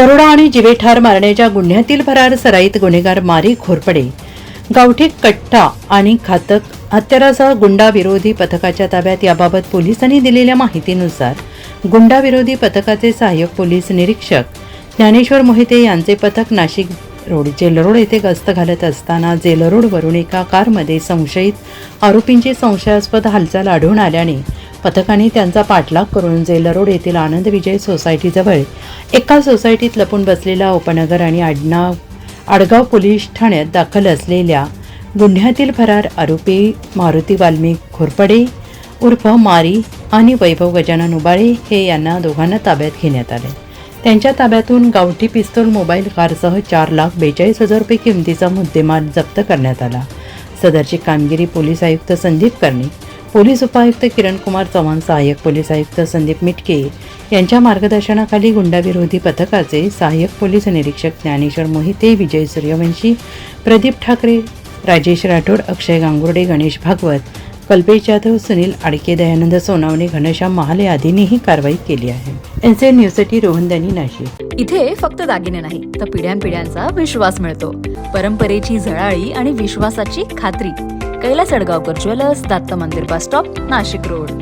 दरोडा आणि जिवेठार मारण्याच्या गुन्ह्यातील फरार सराईत गुन्हेगार मारी घोरपडे. गावठी कट्टा आणि घातक हत्यारासह गुंडाविरोधी पथकाच्या ताब्यात याबाबत पोलिसांनी दिलेल्या माहितीनुसार गुंडाविरोधी पथकाचे सहाय्यक पोलीस निरीक्षक ज्ञानेश्वर मोहिते यांचे पथक नाशिक रोड जेलरोड येथे गस्त घालत असताना जेलरोडवरून एका कारमध्ये संशयित आरोपींची संशयास्पद हालचाल आढळून आल्याने पथकाने त्यांचा पाठलाग करून जेलरोड येथील आनंद विजय सोसायटीजवळ एका सोसायटीत लपून बसलेला उपनगर आणि आडनाव आडगाव पोलीस ठाण्यात दाखल असलेल्या गुन्ह्यातील फरार आरोपी मारुती वाल्मिक घोरपडे उर्फ मारी आणि वैभव गजानन उबाळे हे यांना दोघांना ताब्यात घेण्यात आले. त्यांच्या ताब्यातून गावठी पिस्तूल मोबाईल कारसह चार लाख बेचाळीस हजार रुपये किमतीचा मुद्देमाल जप्त करण्यात आला. सदरची कामगिरी पोलीस आयुक्त संदीप कर्णिक पोलीस उपायुक्त किरण कुमार चव्हाण सहाय्यक पोलीस आयुक्त संदीप मिटके यांच्या मार्गदर्शनाखाली गुंडाविरोधी पथकाचे सहाय्यक पोलीस निरीक्षक ज्ञानेश्वर मोहिते विजय सूर्यवंशी प्रदीप ठाकरे राजेश राठोड अक्षय गांगुर्डे गणेश भागवत कल्पेश जाधव सुनील आडके दयानंद सोनावणे घनश्याम महाले आदींनी ही कारवाई केली आहे. एनसीएन न्यूजसाठी रोहनदानी नाशिक. इथे फक्त दागिने नाही तर पिढ्यानपिढ्यांचा विश्वास मिळतो. परंपरेची झळाळी आणि विश्वासाची खात्री. कैलास अडगावकर ज्वेलर्स दत्त मंदिर बस स्टॉप नाशिक रोड.